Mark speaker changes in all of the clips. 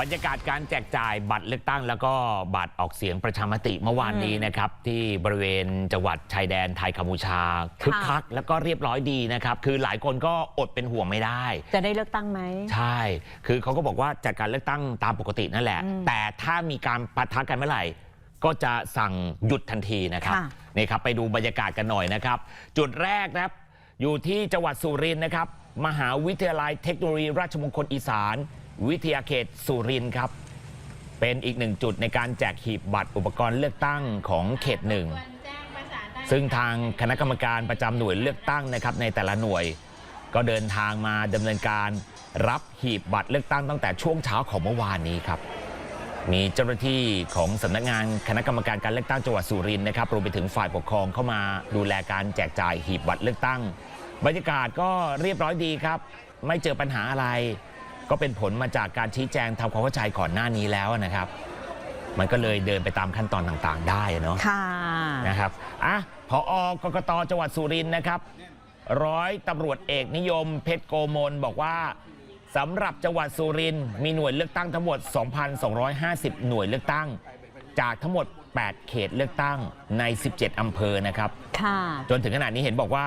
Speaker 1: บรรยากาศการแจกจ่ายบัตรเลือกตั้ง แล้วก็บัตรออกเสียงประชามติเมื่อวานนี้นะครับ ที่บริเวณจังหวัดชายแดนไทยกัมพูชาคึกคักแล้วก็เรียบร้อยดีนะครับ คือหลายคนก็อดเป็นห่วงไม่ได้
Speaker 2: จะได้เลือกตั้งไหม
Speaker 1: ใช่ คือเขาก็บอกว่าจัดการเลือกตั้งตามปกตินั่นแหละ
Speaker 2: อืม
Speaker 1: แต่ถ้ามีการปะทะกันเมื่อไหร่ก็จะสั่งหยุดทันทีนะครับ
Speaker 2: ค่ะ
Speaker 1: นี่ครับไปดูบรรยากาศกันหน่อยนะครับ จุดแรกนะครับอยู่ที่จังหวัดสุรินทร์นะครับ มหาวิทยาลัยเทคโนโลยีราชมงคลอีสาน วิทยาเขตสุรินทร์ครับ เป็นอีกหนึ่งจุดในการแจกหีบบัตรอุปกรณ์เลือกตั้งของเขตหนึ่งซึ่งทางคณะกรรมการประจำหน่วยเลือกตั้งนะครับในแต่ละหน่วย ก็เดินทางมาดำเนินการรับหีบบัตรเลือกตั้งตั้งแต่ช่วงเช้าของเมื่อวานนี้ครับมีเจ้าหน้าที่ของสำนักงานคณะกรรมการการเลือกตั้งจังหวัดสุรินทร์นะครับรวมไปถึงฝ่ายปกครองเข้ามาดูแลการแจกจ่ายหีบบัตรเลือกตั้ง บรรยากาศก็เรียบร้อยดีครับ ไม่เจอปัญหาอะไร ก็เป็นผลมาจากการชี้แจงทำความเข้าใจก่อนหน้านี้แล้วนะครับ มันก็เลยเดินไปตามขั้นตอนต่างๆ ได้อะเนาะ
Speaker 2: ค่ะ
Speaker 1: นะครับอะพออกกตจังหวัดสุรินทร์นะครับ ร้อยตำรวจเอกนิยม เพชรโกมลบอกว่าสำหรับจังหวัดสุรินทร์มีหน่วยเลือกตั้งทั้งหมด 2,250 หน่วยเลือกตั้ง จากทั้งหมด 8 เขตเลือกตั้งใน 17 อำเภอนะครับ
Speaker 2: ค่ะ
Speaker 1: จนถึงขณะนี้เห็นบอกว่า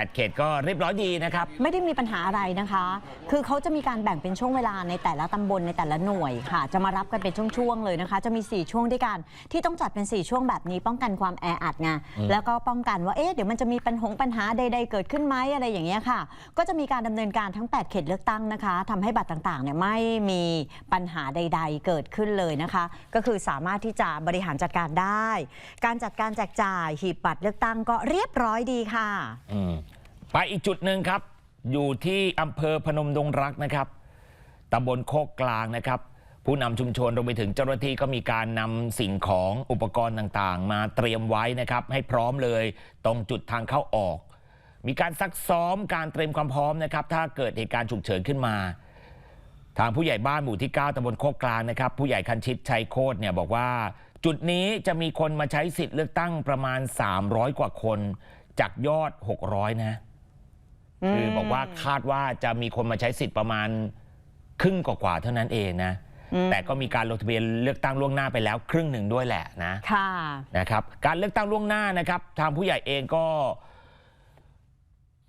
Speaker 1: 8 เขตก็เรียบร้อยดีนะครับ
Speaker 2: ไม่ได้มีปัญหาอะไรนะคะ คือเขาจะมีการแบ่งเป็นช่วงเวลาในแต่ละตำบลในแต่ละหน่วยค่ะ จะมารับกันเป็นช่วงๆเลยนะคะ จะมี 4 ช่วงด้วยกันที่ต้องจัดเป็น 4 ช่วงแบบนี้ ป้องกันความแออัดไง
Speaker 1: อืม
Speaker 2: แล้วก็ป้องกันว่าเอ๊ะเดี๋ยวมันจะมีปัญหาปัญหาใดๆเกิดขึ้นไหมอะไรอย่างเงี้ยค่ะ ก็จะมีการดำเนินการทั้ง 8 เขตเลือกตั้งนะคะทำให้บัตรต่างๆเนี่ยไม่มีปัญหาใด ๆ เกิดขึ้นเลยนะคะ ก็คือสามารถที่จะบริหารจัดการได้ การจัดการแจกจ่ายหีบบัตรเลือกตั้งก็เรียบร้อยดีค่ะ
Speaker 1: อืม ไปอีกจุดหนึ่งครับ อยู่ที่อำเภอพนมดงรักนะครับตำบลโคกกลางนะครับ ผู้นำชุมชนรวมไปถึงเจ้าหน้าที่ก็มีการนำสิ่งของอุปกรณ์ต่างๆ มาเตรียมไว้นะครับ ให้พร้อมเลย ตรงจุดทางเข้าออก มีการซักซ้อมการเตรียมความพร้อมนะครับ ถ้าเกิดเหตุการณ์ฉุกเฉินขึ้นมา ทางผู้ใหญ่บ้านหมู่ที่ 9ตำบลโคกกลางนะครับ ผู้ใหญ่คันชิตชัยโคตรเนี่ยบอกว่า จุดนี้จะมีคนมาใช้สิทธิ์เลือกตั้งประมาณ 300 กว่าคน จากยอด 600 นะ คือบอกว่าคาดว่าจะมีคนมาใช้สิทธิ์ประมาณครึ่งกว่าๆเท่านั้นเองนะ
Speaker 2: อืม
Speaker 1: แต่ก็มีการลงทะเบียนเลือกตั้งล่วงหน้าไปแล้วครึ่งหนึ่งด้วยแหละนะ
Speaker 2: ค่ะ
Speaker 1: นะครับ การเลือกตั้งล่วงหน้านะครับ ทางผู้ใหญ่เองก็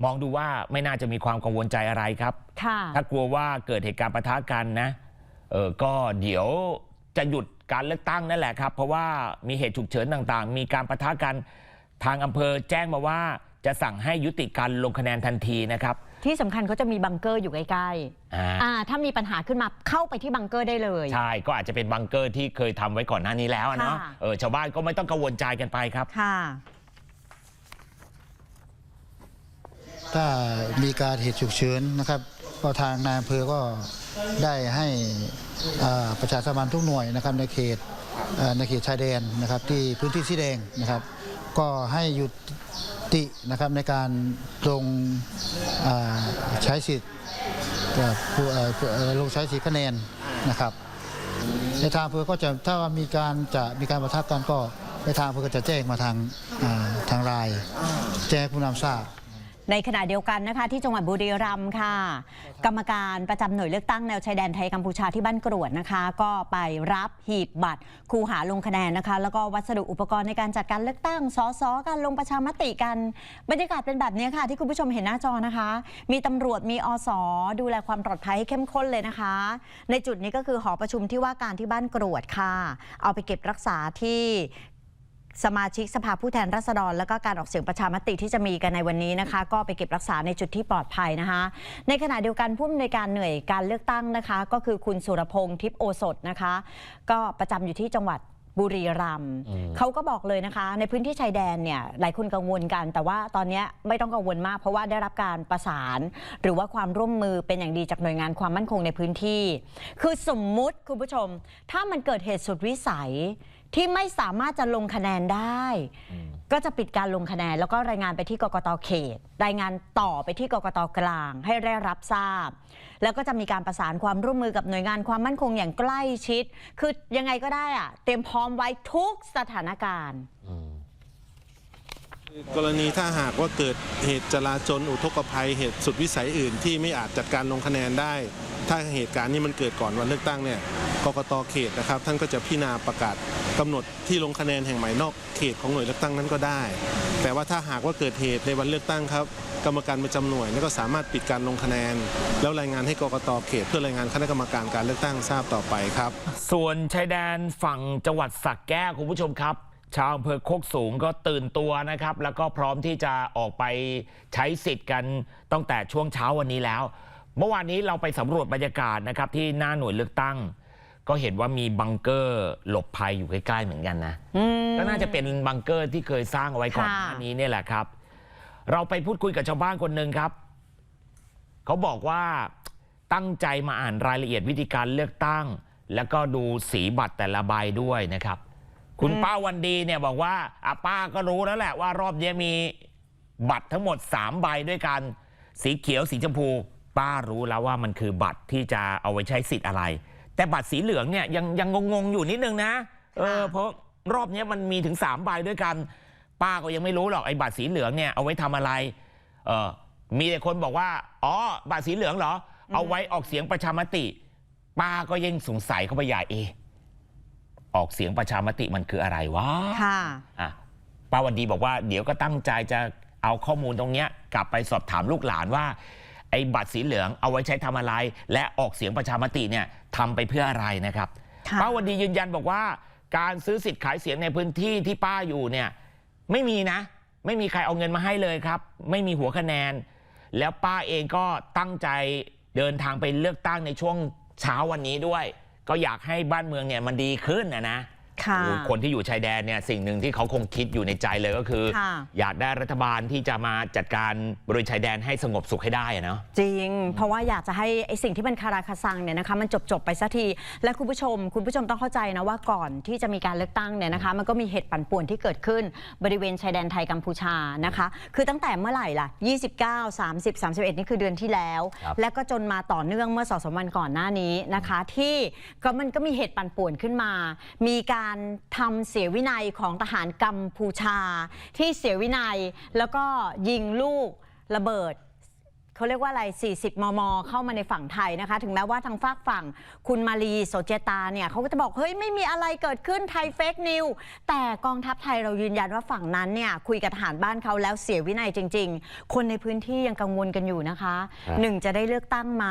Speaker 1: มองดูว่าไม่น่าจะมีความกังวลใจอะไรครับ
Speaker 2: ค่ะ
Speaker 1: ถ้ากลัวว่าเกิดเหตุการณ์ปะทะกันนะเออก็เดี๋ยวจะหยุดการเลือกตั้งนั่นแหละครับ เพราะว่ามีเหตุฉุกเฉินต่างๆ มีการปะทะกันทางอำเภอแจ้งมาว่า จะสั่งให้ยุติการลงคะแนนทันทีนะครับ
Speaker 2: ที่สำคัญเขาจะมีบังเกอร์อยู่ใกล้
Speaker 1: อ่า
Speaker 2: ๆอ่าถ้ามีปัญหาขึ้นมาเข้าไปที่บังเกอร์ได้เลย
Speaker 1: ใช่ก็อาจจะเป็นบังเกอร์ที่เคยทำไว้ก่อนหน้านี้แล้วอะเนาะ
Speaker 2: ค่ะ
Speaker 1: เออชาวบ้านก็ไม่ต้องกังวลใจกันไปครับ
Speaker 2: ค่ะ
Speaker 3: ถ้ามีการเหตุฉุกเฉินนะครับ ก็ทางนายอำเภอก็ได้ให้อ่าประชาสัมพันธ์ทุกหน่วยนะครับในเขตอ่าในเขตชายแดนนะครับที่พื้นที่สีแดงนะครับ ก็ให้หยุด ตินะครับในการลงใช้สิทธิ์ลงใช้สิทธิ์คะแนนนะครับ ในทางอำเภอก็จะถ้าว่ามีการจะมีการประทับกันก็ในทางอำเภอก็จะแจ้งมาทางทางไลน์แจ้งผู้นำทราบ
Speaker 2: ในขณะเดียวกันนะคะที่จังหวัดบุรีรัมย์ค่ะ กรรมการประจำหน่วยเลือกตั้งแนวชายแดนไทยกัมพูชาที่บ้านกรวดนะคะ ก็ไปรับหีบบัตรคูหาลงคะแนนนะคะ แล้วก็วัสดุอุปกรณ์ในการจัดการเลือกตั้งสสการลงประชามติกันบรรยากาศเป็นแบบนี้ค่ะ ที่คุณผู้ชมเห็นหน้าจอนะคะ มีตำรวจมีอสดูแลความปลอดภัยให้เข้มข้นเลยนะคะ ในจุดนี้ก็คือหอประชุมที่ว่าการที่บ้านกรวดค่ะ เอาไปเก็บรักษาที่ สมาชิกสภาผู้แทนราษฎร แล้วก็การออกเสียงประชามติที่จะมีกันในวันนี้นะคะ ก็ไปเก็บรักษาในจุดที่ปลอดภัยนะคะ ในขณะเดียวกันผู้อำนวยการหน่วยการเลือกตั้งนะคะ ก็คือคุณสุรพงษ์ทิพย์โอสถนะคะ ก็ประจำอยู่ที่จังหวัดบุรีรัมย์
Speaker 1: อืม
Speaker 2: เขาก็บอกเลยนะคะ ในพื้นที่ชายแดนเนี่ยหลายคนกังวลกัน แต่ว่าตอนเนี้ยไม่ต้องกังวลมาก เพราะว่าได้รับการประสาน หรือว่าความร่วมมือเป็นอย่างดีจากหน่วยงานความมั่นคงในพื้นที่ คือสมมุติคุณผู้ชม ถ้ามันเกิดเหตุสุดวิสัย ที่ไม่สามารถจะลงคะแนนได้ ก็จะปิดการลงคะแนน แล้วก็รายงานไปที่กกตเขต รายงานต่อไปที่กกตกลาง ให้ได้รับทราบ แล้วก็จะมีการประสานความร่วมมือกับหน่วยงานความมั่นคงอย่างใกล้ชิด คือยังไงก็ได้อะเตรียมพร้อมไว้ทุกสถานการณ์
Speaker 4: กรณีถ้าหากว่าเกิดเหตุจลาจลอุทกภัยเหตุสุดวิสัยอื่น ที่ไม่อาจจัดการลงคะแนนได้ ถ้าเหตุการณ์นี้มันเกิดก่อนวันเลือกตั้งเนี่ยกกตเขตนะครับ ท่านก็จะพิจารณาประกาศกำหนดที่ลงคะแนนแห่งใหม่นอกเขตของหน่วยเลือกตั้งนั้นก็ได้ แต่ว่าถ้าหากว่าเกิดเหตุในวันเลือกตั้งครับกรรมการประจำหน่วยนี่ก็สามารถปิดการลงคะแนน แล้วรายงานให้กกตเขต เพื่อรายงานคณะกรรมการการเลือกตั้งทราบต่อไปครับ
Speaker 1: ส่วนชายแดนฝั่งจังหวัดสักแก้วคุณผู้ชมครับ ชาวอำเภอโคกสูงก็ตื่นตัวนะครับ แล้วก็พร้อมที่จะออกไปใช้สิทธิ์กันตั้งแต่ช่วงเช้าวันนี้แล้ว เมื่อวานนี้เราไปสำรวจบรรยากาศนะครับ ที่หน้าหน่วยเลือกตั้ง ก็เห็นว่ามีบังเกอร์หลบภัยอยู่ใกล้ๆเหมือนกันนะ
Speaker 2: อืม
Speaker 1: ก็น่าจะเป็นบังเกอร์ที่เคยสร้างเอาไว้ก่อนห
Speaker 2: ค่ะ
Speaker 1: น้านี้เนี่ยแหละครับ เราไปพูดคุยกับชาวบ้านคนหนึ่งครับ เขาบอกว่าตั้งใจมาอ่านรายละเอียดวิธีการเลือกตั้ง แล้วก็ดูสีบัตรแต่ละใบด้วยนะครับ คุณป้าวันดีเนี่ยบอกว่าอะป้าก็รู้แล้วแหละว่ารอบนี้มีบัตรทั้งหมด 3 ใบด้วยกัน สีเขียวสีชมพู ป้ารู้แล้วว่ามันคือบัตรที่จะเอาไว้ใช้สิทธิ์อะไร แต่บัตรสีเหลืองเนี่ยยังยังงงๆอยู่นิดนึงนะเออเพราะรอบนี้มันมีถึง3ใบด้วยกัน ป้าก็ยังไม่รู้หรอกไอ้บัตรสีเหลืองเนี่ยเอาไว้ทำอะไรเออมีแต่คนบอกว่าอ๋อบัตรสีเหลืองเหรอ เอาไว้ออกเสียงประชามติ ป้าก็ยังสงสัยเข้าไปใหญ่เอะ ออกเสียงประชามติมันคืออะไรวะ
Speaker 2: ค่ะ
Speaker 1: อะป้าวันดีบอกว่าเดี๋ยวก็ตั้งใจจะเอาข้อมูลตรงเนี้ยกลับไปสอบถามลูกหลานว่าไอ้บัตรสีเหลืองเอาไว้ใช้ทำอะไร และออกเสียงประชามติเนี่ยทำไปเพื่ออะไรนะครับ
Speaker 2: ค่ะ
Speaker 1: ป้าวันดียืนยันบอกว่า การซื้อสิทธิ์ขายเสียงในพื้นที่ที่ป้าอยู่เนี่ยไม่มีนะ ไม่มีใครเอาเงินมาให้เลยครับ ไม่มีหัวคะแนน แล้วป้าเองก็ตั้งใจเดินทางไปเลือกตั้งในช่วงเช้าวันนี้ด้วย ก็อยากให้บ้านเมืองเนี่ยมันดีขึ้นนะนะ
Speaker 2: ค่ะ
Speaker 1: โอ้คนที่อยู่ชายแดนเนี่ยสิ่งหนึ่งที่เขาคงคิดอยู่ในใจเลยก็คือ
Speaker 2: ค่ะ
Speaker 1: อยากได้รัฐบาลที่จะมาจัดการบริเวณชายแดนให้สงบสุขให้ได้อะเนาะ
Speaker 2: จริง เพราะว่าอยากจะให้ไอสิ่งที่มันคาราคาซังเนี่ยนะคะมันจบจบๆไปสักทีและคุณผู้ชม คุณผู้ชมต้องเข้าใจนะว่าก่อนที่จะมีการเลือกตั้งเนี่ยนะคะ มันก็มีเหตุปั่นป่วนที่เกิดขึ้นบริเวณชายแดนไทยกัมพูชานะคะ คือตั้งแต่เมื่อไหร่ล่ะ 29 30 31 นี่คือเดือนที่แล้ว
Speaker 1: ครับ
Speaker 2: และก็จนมาต่อเนื่องเมื่อสองสามวันก่อนหน้านี้นะคะ ที่ก็มันก็มีเหตุปั่นป่วนขึ้นมา มีการการทำเสียวินัยของทหารกัมพูชา ที่เสียวินัยแล้วก็ยิงลูกระเบิด เขาเรียกว่าอะไร 40 มม เข้ามาในฝั่งไทยนะคะ ถึงแม้ว่าทางฝากฝั่งคุณมารีโสเจตาเนี่ยเขาก็จะบอก เฮ้ย ไม่มีอะไรเกิดขึ้นไทยเฟกนิว แต่กองทัพไทยเรายืนยันว่าฝั่งนั้นเนี่ยคุยกับทหารบ้านเขาแล้วเสียวินัยจริง ๆ คนในพื้นที่ยังกังวลกันอยู่นะคะ
Speaker 1: ครับ
Speaker 2: หนึ่งจะได้เลือกตั้งไหม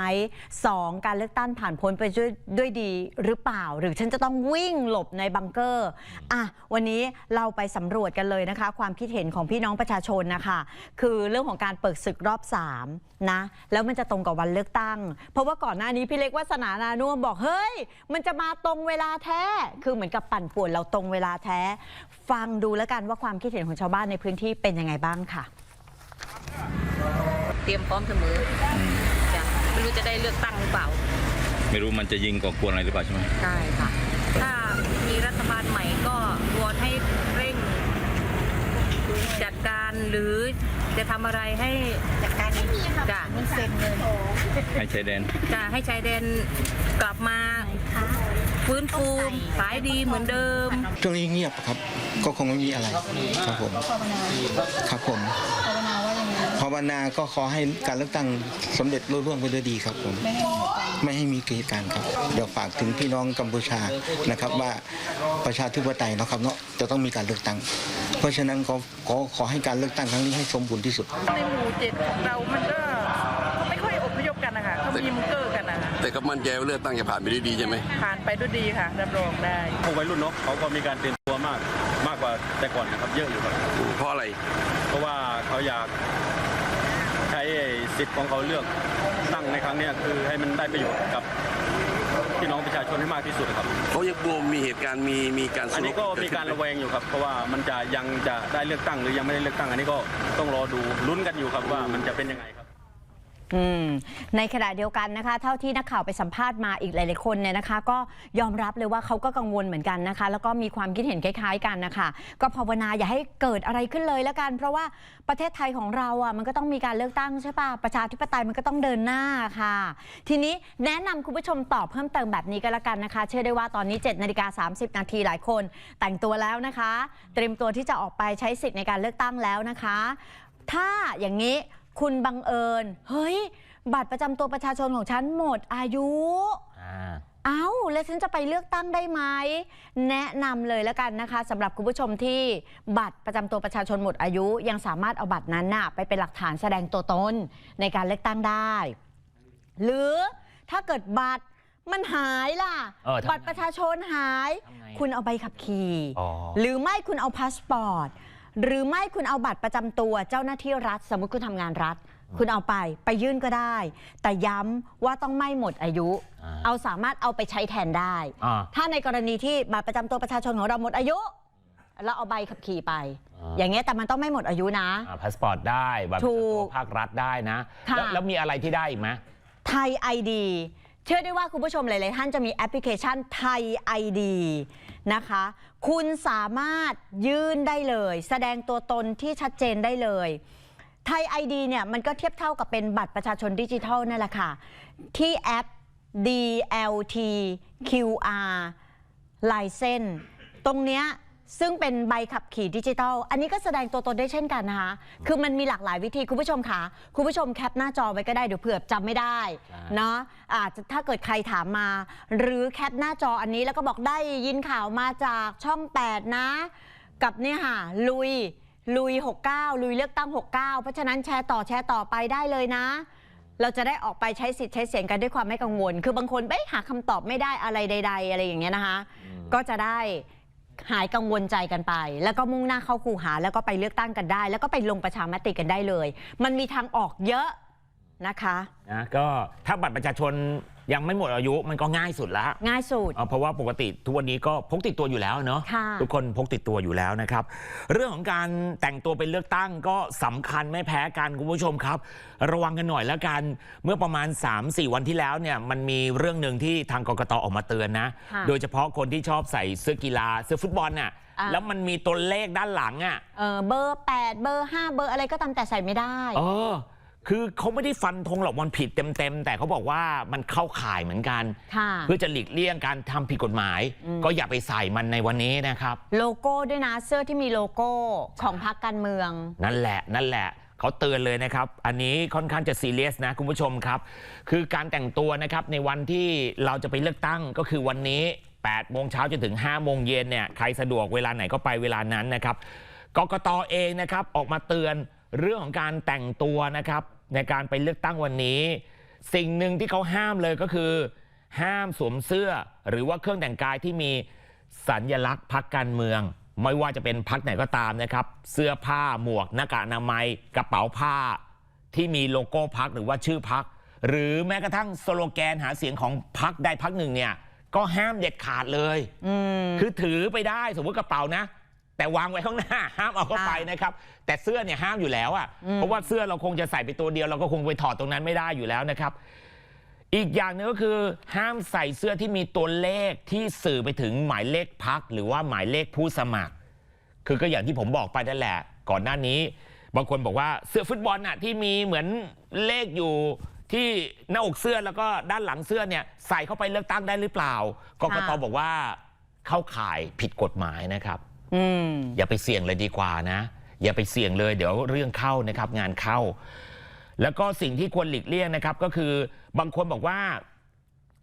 Speaker 2: สองการเลือกตั้งผ่านพ้นไปด้วยด้วยดีหรือเปล่า หรือฉันจะต้องวิ่งหลบในบังเกอร์อะวันนี้เราไปสำรวจกันเลยนะคะ ความคิดเห็นของพี่น้องประชาชนนะคะ คือเรื่องของการเปิดศึกรอบ 3นะแล้วมันจะตรงกับวันเลือกตั้ง เพราะว่าก่อนหน้านี้พี่เล็กวัฒนานานุ่วมบอกเฮ้ย มันจะมาตรงเวลาแท้ คือเหมือนกับปั่นป่วนเราตรงเวลาแท้ ฟังดูแล้วกันว่าความคิดเห็นของชาวบ้านในพื้นที่เป็นยังไงบ้างค่ะ
Speaker 5: เตรียมพร้อมเสมอจ้ะไม่รู้จะได้เลือกตั้งหรือเปล่า
Speaker 6: ไม่รู้มันจะยิงก่อกวนอะไรหรือเปล่าใช่ไหม
Speaker 5: ใช่ค่ะ ถ้ามีรัฐบาลใหม่ก็วอนให้เร่งจัด การหรือจะทำอะไรให้จัดการนี้จ้ะ
Speaker 6: ให้ชายแดน
Speaker 5: จะให้ชายแดนกลับมาฟื้นฟูขายดีเหมือนเดิม
Speaker 7: ช่วงนี้เงียบครับ ก็คงไม่มีอะไร ครับผม ครับผม ภาวนาก็ขอให้การเลือกตั้งสำเร็จรุ่ร่วงไปด้วยดีครับผมไม่ให้มีเหตุการณ์ครับเดี๋ยวฝากถึงพี่น้องกัมพูชานะครับว่าประชาธิปไตยเนาะครับเนาะจะต้องมีการเลือกตั้ง เพราะฉะนั้นก็ขอขอให้การเลือกตั้งครั้งนี้ให้สมบูรณ์ที่สุด
Speaker 8: ในหมู่เจ็ดของเรามันก็ก็ไม่ค่อยอพยพกันนะคะเขามีมุงเกอร์กันนะคะ
Speaker 9: แต่ก็มั่นใจว่าเลือกตั้งจะผ่านไปได้ดีใช่ไหม
Speaker 8: ผ่านไปด้วยดีค่ะรับรองได้
Speaker 6: พวกวัยรุ่นเนาะเขาก็มีการเตรียมตัวมากมากกว่าแต่ก่อนนะครับเยอะอยู่ครับ
Speaker 9: เพราะอะไร
Speaker 6: เพราะว่าเขาอยากใช้ สิทธิ์ของเขาเลือกตั้งในครั้งเนี้ยคือให้มันได้ประโยชน์กับพี่น้องประชาชนให้มากที่สุดครับ
Speaker 9: เขายังกลัวมีเหตุการณ์มีมีการ
Speaker 6: อันนี้ก็มีการระแวงอยู่ครับ เพราะว่ามันจะยังจะได้เลือกตั้งหรือยังไม่ได้เลือกตั้ง อันนี้ก็ต้องรอดูลุ้นกันอยู่ครับว่ามันจะเป็นยังไงครับ
Speaker 2: อืม ในขณะเดียวกันนะคะ เท่าที่นักข่าวไปสัมภาษณ์มาอีกหลาย ๆ คนเนี่ยนะคะ ก็ยอมรับเลยว่าเขาก็กังวลเหมือนกันนะคะ แล้วก็มีความคิดเห็นคล้าย ๆ กันนะคะก็ภาวนาอย่าให้เกิดอะไรขึ้นเลยแล้วกัน เพราะว่าประเทศไทยของเราอะมันก็ต้องมีการเลือกตั้งใช่ปะประชาธิปไตยมันก็ต้องเดินหน้าค่ะ ทีนี้แนะนำคุณผู้ชมตอบเพิ่มเติมแบบนี้ก็แล้วกันนะคะ เชื่อได้ว่าตอนนี้7นาฬิกา30 นาทีหลายคน แต่งตัวแล้วนะคะ เตรียมตัวที่จะออกไปใช้สิทธิ์ในการเลือกตั้งแล้วนะคะ ถ้าอย่างนี้ คุณบังเอิญ เฮ้ย บัตรประจำตัวประชาชนของฉันหมดอายุ
Speaker 1: อ่า
Speaker 2: เอ้าแล้วฉันจะไปเลือกตั้งได้ไหม แนะนำเลยแล้วกันนะคะสำหรับคุณผู้ชมที่บัตรประจำตัวประชาชนหมดอายุ ยังสามารถเอาบัตรนั้นน่ะไปเป็นหลักฐานแสดงตัวตนในการเลือกตั้งได้ หรือถ้าเกิดบัตรมันหายล่ะ
Speaker 1: เออทำไง
Speaker 2: บัตรประชาชนหาย
Speaker 1: ทำไงอะ
Speaker 2: คุณเอาใบขับขี่
Speaker 1: อ๋อ
Speaker 2: หรือไม่คุณเอาพาสปอร์ต หรือไม่คุณเอาบัตรประจำตัวเจ้าหน้าที่รัฐ สมมติคุณทำงานรัฐ คุณเอาไปไปยื่นก็ได้ แต่ย้ำว่าต้องไม่หมดอายุ
Speaker 1: อ่า
Speaker 2: เอาสามารถเอาไปใช้แทนได้
Speaker 1: อ่า
Speaker 2: ถ้าในกรณีที่บัตรประจำตัวประชาชนของเราหมดอายุ เราเอาใบขับขี่ไป
Speaker 1: อ่า
Speaker 2: อย่างเงี้ยแต่มันต้องไม่หมดอายุนะ
Speaker 1: พาสปอร์ตได้บัตรประ
Speaker 2: ถู
Speaker 1: จำ
Speaker 2: ก
Speaker 1: ตัวภาครัฐได้นะ
Speaker 2: ค่ะ
Speaker 1: แล้วแล้วมีอะไรที่ได้อีกไหม
Speaker 2: ไทย ID เชื่อได้ว่าคุณผู้ชมหลาย ๆ ท่านจะมีแอปพลิเคชันไทย ID นะคะ คุณสามารถยื่นได้เลย แสดงตัวตนที่ชัดเจนได้เลยไทย ID เนี่ยมันก็เทียบเท่ากับเป็นบัตรประชาชนดิจิทัลนั่นแหละค่ะ ที่แอป DLT QR ลายเส้น ตรงเนี้ย ซึ่งเป็นใบขับขี่ดิจิทัล อันนี้ก็แสดงตัวตนได้เช่นกันนะคะ คือมันมีหลากหลายวิธีคุณผู้ชมคะคุณผู้ชมแคปหน้าจอไว้ก็ได้เดี๋ยวเผื่อจำไม่ได้
Speaker 1: ใช่
Speaker 2: เนาะอาจจะถ้าเกิดใครถามมา หรือแคปหน้าจออันนี้แล้วก็บอกได้ยินข่าวมาจากช่อง 8 นะ กับเนี่ยค่ะลุยลุย 69 ลุยเลือกตั้ง 69 เพราะฉะนั้นแชร์ต่อแชร์ต่อไปได้เลยนะ เราจะได้ออกไปใช้สิทธิ์ใช้เสียงกันด้วยความไม่กังวล คือบางคนไปหาคำตอบไม่ได้อะไรใด ๆ อะไรอย่างเงี้ยนะคะ ก็จะได้ หายกังวลใจกันไป แล้วก็มุ่งหน้าเข้าคูหา แล้วก็ไปเลือกตั้งกันได้ แล้วก็ไปลงประชามติกันได้เลย มันมีทางออกเยอะนะคะ
Speaker 1: นะก็ถ้าบัตรประชาชน ยังไม่หมดอายุมันก็ง่ายสุดละ
Speaker 2: ง่ายสุด
Speaker 1: เอ่อเพราะว่าปกติทุกวันนี้ก็พกติดตัวอยู่แล้วเนาะ
Speaker 2: ค่ะ
Speaker 1: ทุกคนพกติดตัวอยู่แล้วนะครับ เรื่องของการแต่งตัวไปเลือกตั้งก็สำคัญไม่แพ้กันคุณผู้ชมครับ ระวังกันหน่อยแล้วกัน เมื่อประมาณ 3-4 วันที่แล้วเนี่ยมันมีเรื่องหนึ่งที่ทางกกตออกมาเตือนนะ
Speaker 2: ค่ะ
Speaker 1: โดยเฉพาะคนที่ชอบใส่เสื้อกีฬาเสื้อฟุตบอลน่ะ
Speaker 2: อ่า
Speaker 1: แล้วมันมีตัวเลขด้านหลังอะ
Speaker 2: เออเบอร์ 8 เบอร์ 5 เบอร์อะไรก็ตามแต่ใส่ไม่ได้
Speaker 1: เออ คือเขาไม่ได้ฟันธงหรอกมันผิดเต็มๆ แต่เขาบอกว่ามันเข้าข่ายเหมือนกัน
Speaker 2: ค่ะ
Speaker 1: เพื่อจะหลีกเลี่ยงการทำผิดกฎหมาย
Speaker 2: อืม
Speaker 1: ก็อย่าไปใส่มันในวันนี้นะครับ
Speaker 2: โลโก้ด้วยนะเสื้อที่มีโลโก้ของพรรคการเมือง
Speaker 1: นั่นแหละนั่นแหละเขาเตือนเลยนะครับ อันนี้ค่อนข้างจะซีเรียสนะคุณผู้ชมครับ คือการแต่งตัวนะครับในวันที่เราจะไปเลือกตั้งก็คือวันนี้8โมงเช้าจนถึง5โมงเย็นเนี่ยใครสะดวกเวลาไหนก็ไปเวลานั้นนะครับกกตเองนะครับออกมาเตือนเรื่องของการแต่งตัวนะครับ ในการไปเลือกตั้งวันนี้ สิ่งหนึ่งที่เขาห้ามเลยก็คือ ห้ามสวมเสื้อ หรือว่าเครื่องแต่งกายที่มีสัญลักษณ์พักการเมือง ไม่ว่าจะเป็นพักไหนก็ตามนะครับ เสื้อผ้าหมวกหน้ากากอนามัย กระเป๋าผ้า ที่มีโลโก้พักหรือว่าชื่อพัก หรือแม้กระทั่งสโลแกนหาเสียงของพักใดพักหนึ่งเนี่ยก็ห้ามเด็ดขาดเลย
Speaker 2: อืม
Speaker 1: คือถือไปได้สมมติกระเป๋านะ แต่วางไว้ข้างหน้า ห้ามเอาเข้าไปนะครับ แต่เสื้อเนี่ยห้ามอยู่แล้วอะ่ะ
Speaker 2: อืม
Speaker 1: เพราะว่าเสื้อเราคงจะใส่ไปตัวเดียวเราก็คงไปถอดตรงนั้นไม่ได้อยู่แล้วนะครับ อีกอย่างหนึงก็คือห้ามใส่เสื้อที่มีตัวเลขที่สื่อไปถึงหมายเลขพักหรือว่าหมายเลขผู้สมัคร คือก็อย่างที่ผมบอกไปนั่นแหละ ก่อนหน้านี้ บางคนบอกว่าเสื้อฟุตบอลน่ะที่มีเหมือนเลขอยู่ที่หน้าอกเสื้อแล้วก็ด้านหลังเสื้อเนี่ยใส่เข้าไปเลือกตั้งได้หรือเปล่ากกต
Speaker 2: ค่ะ
Speaker 1: บอกว่าเข้าข่ายผิดกฎหมายนะครับ
Speaker 2: อืม
Speaker 1: อย่าไปเสี่ยงเลยดีกว่านะ อย่าไปเสี่ยงเลย เดี๋ยวเรื่องเข้านะครับ งานเข้า แล้วก็สิ่งที่ควรหลีกเลี่ยงนะครับ ก็คือบางคนบอกว่า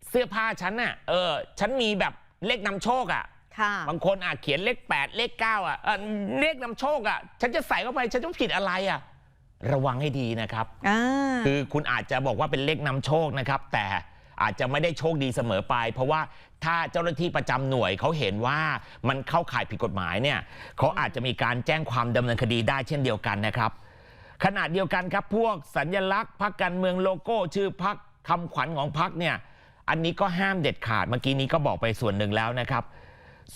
Speaker 1: เสื้อผ้าฉันน่ะเออฉันมีแบบเลขนำโชคอะ
Speaker 2: ค่ะ
Speaker 1: บางคนอะเขียนเลข 8 เลข 9 อะเอ่อเลขนำโชคอะ ฉันจะใส่เข้าไป ฉันต้องผิดอะไรอะ ระวังให้ดีนะครับ
Speaker 2: อ่า
Speaker 1: คือคุณอาจจะบอกว่าเป็นเลขนำโชคนะครับ แต่ อาจจะไม่ได้โชคดีเสมอไป เพราะว่าถ้าเจ้าหน้าที่ประจำหน่วยเขาเห็นว่ามันเข้าข่ายผิดกฎหมายเนี่ยเขาอาจจะมีการแจ้งความดำเนินคดีได้เช่นเดียวกันนะครับ ขณะเดียวกันครับพวกสัญญลักษณ์พรรคการเมืองโลโก้ชื่อพรรคคำขวัญของพรรคเนี่ยอันนี้ก็ห้ามเด็ดขาดเมื่อกี้นี้ก็บอกไปส่วนหนึ่งแล้วนะครับ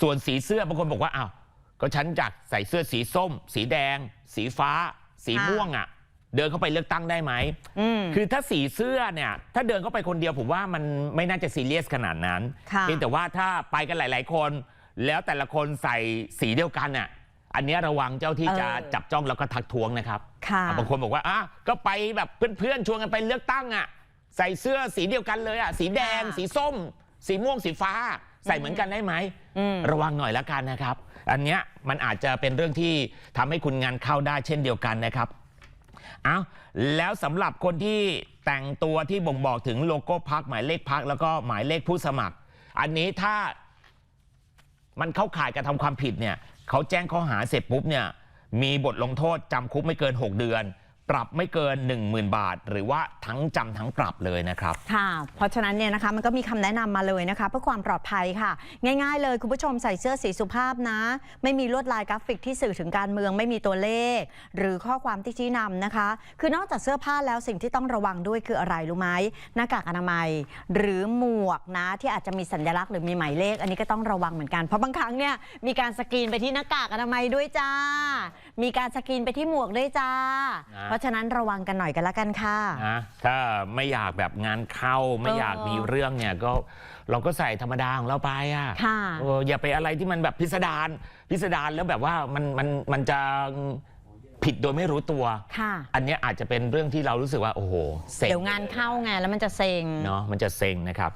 Speaker 1: ส่วนสีเสื้อบางคนบอกว่าอ้าวก็ฉันจากใส่เสื้อสีส้ม สีแดง สีฟ้า สีม่วงอะ่ะ เดินเข้าไปเลือกตั้งได้ไหม
Speaker 2: อืม
Speaker 1: คือถ้าสีเสื้อเนี่ย ถ้าเดินเข้าไปคนเดียวผมว่ามันไม่น่าจะซีเรียสขนาดนั้น
Speaker 2: ค่ะ
Speaker 1: เพียงแต่ว่าถ้าไปกันหลาย ๆ คน แล้วแต่ละคนใส่สีเดียวกันน่ะอันเนี้ยระวังเจ้าที่จะจับจ้องแล้วก็ทักท้วงนะครับ
Speaker 2: ค่ะ
Speaker 1: อะบางคนบอกว่าอะก็ไปแบบเพื่อนๆชวนกันไปเลือกตั้งอะใส่เสื้อสีเดียวกันเลยอะสีแดง
Speaker 2: ค่ะ
Speaker 1: สีส้ม สีม่วงสีฟ้า ใส่เหมือนกันได้ไหม
Speaker 2: อืม
Speaker 1: ระวังหน่อยละกันนะครับ อันเนี้ยมันอาจจะเป็นเรื่องที่ทำให้คุณงานเข้าได้เช่นเดียวกันนะครับ เอาแล้วสำหรับคนที่แต่งตัวที่บ่งบอกถึงโลโก้พักหมายเลขพักแล้วก็หมายเลขผู้สมัคร อันนี้ถ้ามันเข้าข่ายกระทำความผิดเนี่ยเขาแจ้งข้อหาเสร็จปุ๊บเนี่ยมีบทลงโทษจำคุกไม่เกิน 6 เดือน ปรับไม่เกิน 10,000 บาท หรือว่าทั้งจำทั้งปรับเลยนะครับ
Speaker 2: ค่ะ เพราะฉะนั้นเนี่ยนะคะมันก็มีคำแนะนำมาเลยนะคะ เพื่อความปลอดภัยค่ะ ง่ายๆ เลยคุณผู้ชมใส่เสื้อสีสุภาพนะ ไม่มีลวดลายกราฟิกที่สื่อถึงการเมืองไม่มีตัวเลข หรือข้อความที่ชี้นำนะคะ คือนอกจากเสื้อผ้าแล้วสิ่งที่ต้องระวังด้วยคืออะไรรู้ไหมหน้ากากอนามัย หรือหมวกนะที่อาจจะมีสัญลักษณ์หรือมีหมายเลข อันนี้ก็ต้องระวังเหมือนกันเพราะบางครั้งเนี่ยมีการสกรีนไปที่หน้ากากอนามัยด้วยจ้า มีการสกรีนไปที่หมวกด้วยจ้า
Speaker 1: นะ
Speaker 2: เพราะฉะนั้นระวังกันหน่อยกันละกันค่ะ
Speaker 1: นะถ้าไม่อยากแบบงานเข้าไม่อยากมีเรื่องเนี่ยก็เราก็ใส่ธรรมดาของเราไปอะ
Speaker 2: ค่ะ
Speaker 1: เอออย่าไปอะไรที่มันแบบพิสดารพิสดารแล้วแบบว่ามันมันมันจะผิดโดยไม่รู้ตัว
Speaker 2: ค่ะ
Speaker 1: อันเนี้ยอาจจะเป็นเรื่องที่เรารู้สึกว่า โอ้โหเซ็ง
Speaker 2: เดี๋ยวงานเข้าไงแล้วมันจะเซ็ง
Speaker 1: เนาะมันจะเซ็งนะครับ